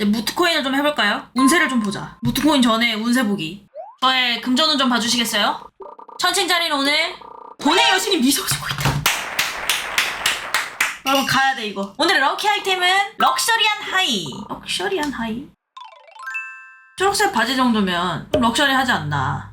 네, 무트코인을 좀 해볼까요? 운세를 좀 보자. 무트코인 전에 운세 보기. 저의 금전운 좀 봐주시겠어요? 천칭자리는 오늘 돈의 여신이 미소 지고 있다. 여러분 가야 돼 이거. 오늘의 럭키 아이템은 럭셔리한 하이. 럭셔리한 하이. 초록색 바지 정도면 좀 럭셔리하지 않나.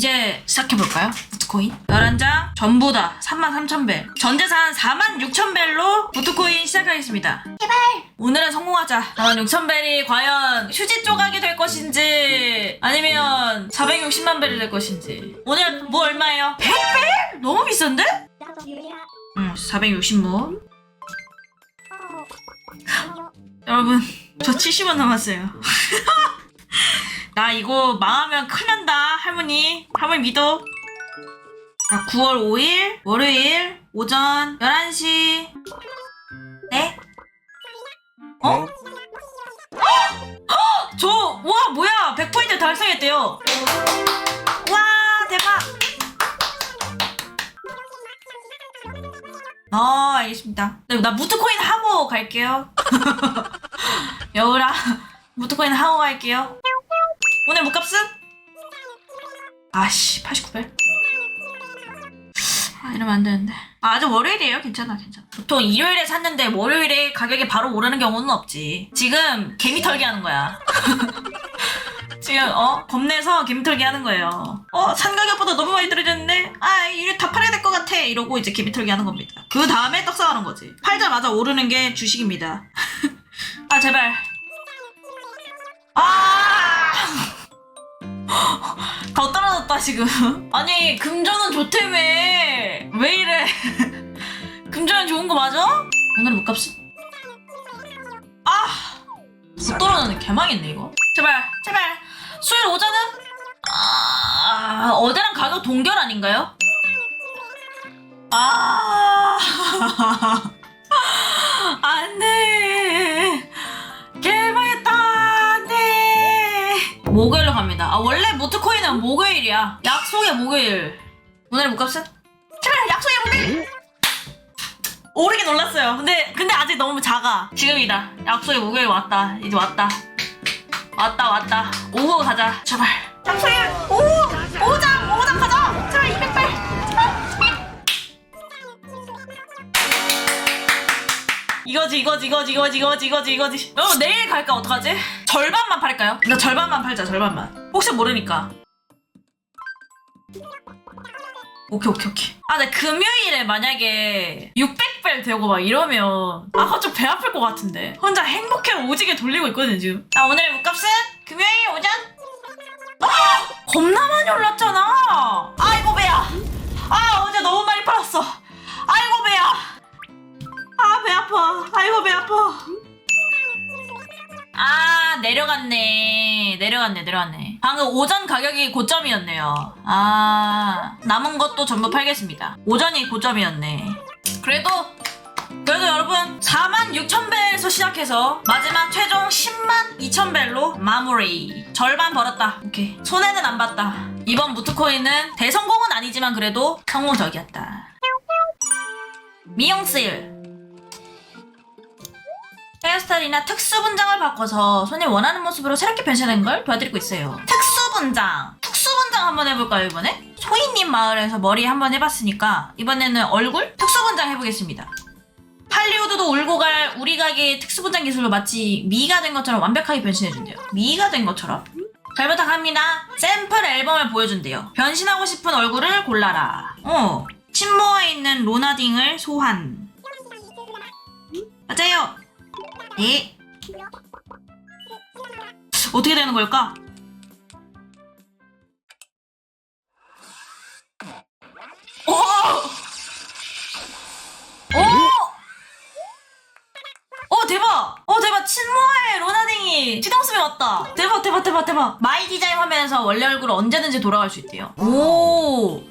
이제 시작해볼까요? 부트코인? 11장 전부 다 33,000벨 전재산 46,000벨로 부트코인 시작하겠습니다. 제발! 오늘은 성공하자. 46,000벨이 과연 휴지 조각이 될 것인지 아니면 460만 벨이 될 것인지. 오늘 뭐 얼마예요? 100벨? 너무 비싼데? 응 460모 여러분 저 70원 남았어요 나 이거 망하면 큰일 난다 할머니. 할머니 믿어. 자 9월 5일 월요일 오전 11시. 네? 어? 저와 뭐야. 100포인트 달성했대요. 와 대박. 아 알겠습니다. 네, 나 무트코인 하고 갈게요. 여우라 무트코인 하고 갈게요 오늘 목값은? 아씨 89벨 아 이러면 안 되는데. 아, 아직 월요일이에요? 괜찮아 괜찮아. 보통 일요일에 샀는데 월요일에 가격이 바로 오르는 경우는 없지. 지금 개미 털기 하는 거야. 지금 어? 겁내서 개미 털기 하는 거예요. 어산 가격보다 너무 많이 떨어졌는데? 아 이래 다 팔아야 될 것 같아. 이러고 이제 개미 털기 하는 겁니다. 그 다음에 떡상하는 거지. 팔자마자 오르는 게 주식입니다. 아 제발. 아 더 떨어졌다 지금. 아니 금전은 좋다며 왜 이래? 금전은 좋은 거 맞아? 오늘 목값은? 아못 떨어졌네. 개망했네 이거. 제발 제발. 수요일 오전은? 아 어제랑 가격 동결 아닌가요? 아! 안돼 목요일로 갑니다. 아 원래 모트코인은 목요일이야. 약속의 목요일. 오늘의 목값은? 제발 약속의 목요일! 오르긴 올랐어요. 근데 근데 아직 너무 작아. 지금이다. 약속의 목요일 왔다. 이제 왔다. 왔다 왔다. 오후 가자. 제발. 약속의 오후! 오장 오장 가자! 제발 200발 이거지 이거지 이거지 이거지 이거지 이거지 이거지. 여러분 내일 갈까? 어떡하지? 절반만 팔까요? 나 절반만 팔자 절반만. 혹시 모르니까. 오케이 오케이 오케이. 아 근데 금요일에 만약에 600벨 되고 막 이러면 아 그거 좀배 아플 것 같은데. 혼자 행복해 오지게 돌리고 있거든 지금. 아 오늘의 목값은 금요일 오전? 아! 겁나 많이 올랐잖아! 아이고 배야. 아 어제 너무 많이 팔았어. 아이고 배야. 아, 배 아파. 아이고, 배 아파. 아, 내려갔네. 내려갔네, 내려갔네. 방금 오전 가격이 고점이었네요. 아, 남은 것도 전부 팔겠습니다. 오전이 고점이었네. 그래도, 그래도 여러분, 46,000벨에서 시작해서 마지막 최종 10만 2,000벨로 마무리. 절반 벌었다. 오케이. 손해는 안 봤다. 이번 무트코인은 대성공은 아니지만 그래도 성공적이었다. 미용 세일. 헤어스타일이나 특수 분장을 바꿔서 손님 원하는 모습으로 새롭게 변신하는 걸 도와드리고 있어요. 특수 분장! 특수 분장 한번 해볼까요, 이번에? 소희님 마을에서 머리 한번 해봤으니까 이번에는 얼굴? 특수 분장 해보겠습니다. 할리우드도 울고 갈 우리 가게의 특수 분장 기술로 마치 미가 된 것처럼 완벽하게 변신해준대요. 미가 된 것처럼. 잘 부탁합니다. 샘플 앨범을 보여준대요. 변신하고 싶은 얼굴을 골라라. 어. 친모에 있는 로나딩을 소환. 맞아요. 네. 어떻게 되는 걸까? 오! 오! 오 대박! 오 대박! 친모의 로나딩이 시동숨이 왔다. 대박 대박 대박 대박. 마이 디자인 화면에서 원래 얼굴 언제든지 돌아갈 수 있대요. 오!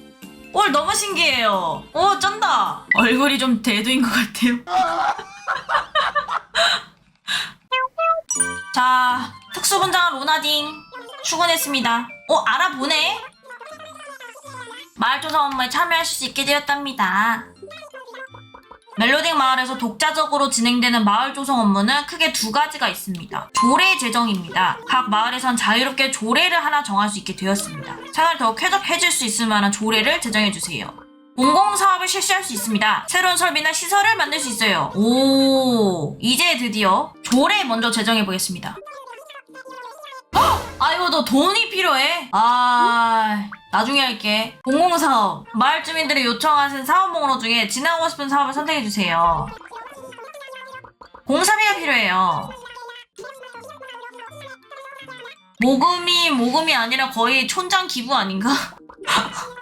올 너무 신기해요. 오 쩐다. 얼굴이 좀 대두인 것 같아요. 자, 특수분장 로나딩 출근했습니다. 어, 알아보네? 마을조사 업무에 참여할 수 있게 되었답니다. 멜로딩 마을에서 독자적으로 진행되는 마을 조성 업무는 크게 두 가지가 있습니다. 조례 제정입니다. 각 마을에선 자유롭게 조례를 하나 정할 수 있게 되었습니다. 생활 더욱 쾌적해질 수 있을 만한 조례를 제정해주세요. 공공사업을 실시할 수 있습니다. 새로운 설비나 시설을 만들 수 있어요. 오, 이제 드디어 조례 먼저 제정해 보겠습니다. 아 이거 너 돈이 필요해? 아 나중에 할게 공공사업 마을 주민들이 요청하신 사업 목록 중에 진행하고 싶은 사업을 선택해주세요 공사비가 필요해요 모금이 모금이 아니라 거의 촌장 기부 아닌가?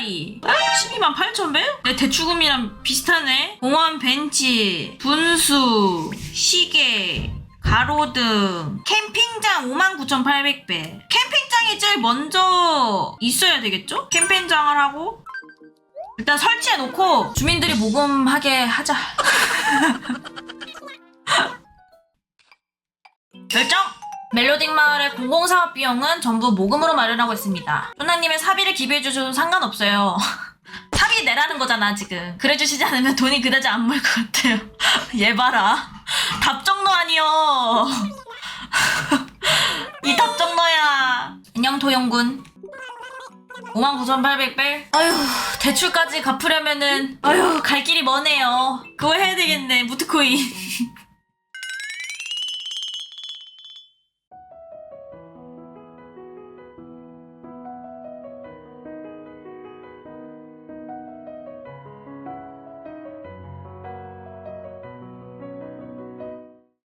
석조다리 12만 8천 배? 내 대출금이랑 비슷하네 공원 벤치 분수 시계 가로등 캠핑장 59,800배 캠핑장이 제일 먼저 있어야 되겠죠? 캠핑장을 하고 일단 설치해 놓고 주민들이 모금하게 하자 결정! 멜로딩 마을의 공공사업 비용은 전부 모금으로 마련하고 있습니다. 소나님의 사비를 기부해 주셔도 상관없어요. 사비 내라는 거잖아 지금. 그래 주시지 않으면 돈이 그다지 안멀것 같아요. 얘 봐라. 답정너 아니여. 이 답정너야. 안녕 도영군. 59,800벨? 아휴, 대출까지 갚으려면은, 아휴, 갈 길이 머네요. 그거 해야 되겠네, 무트코인.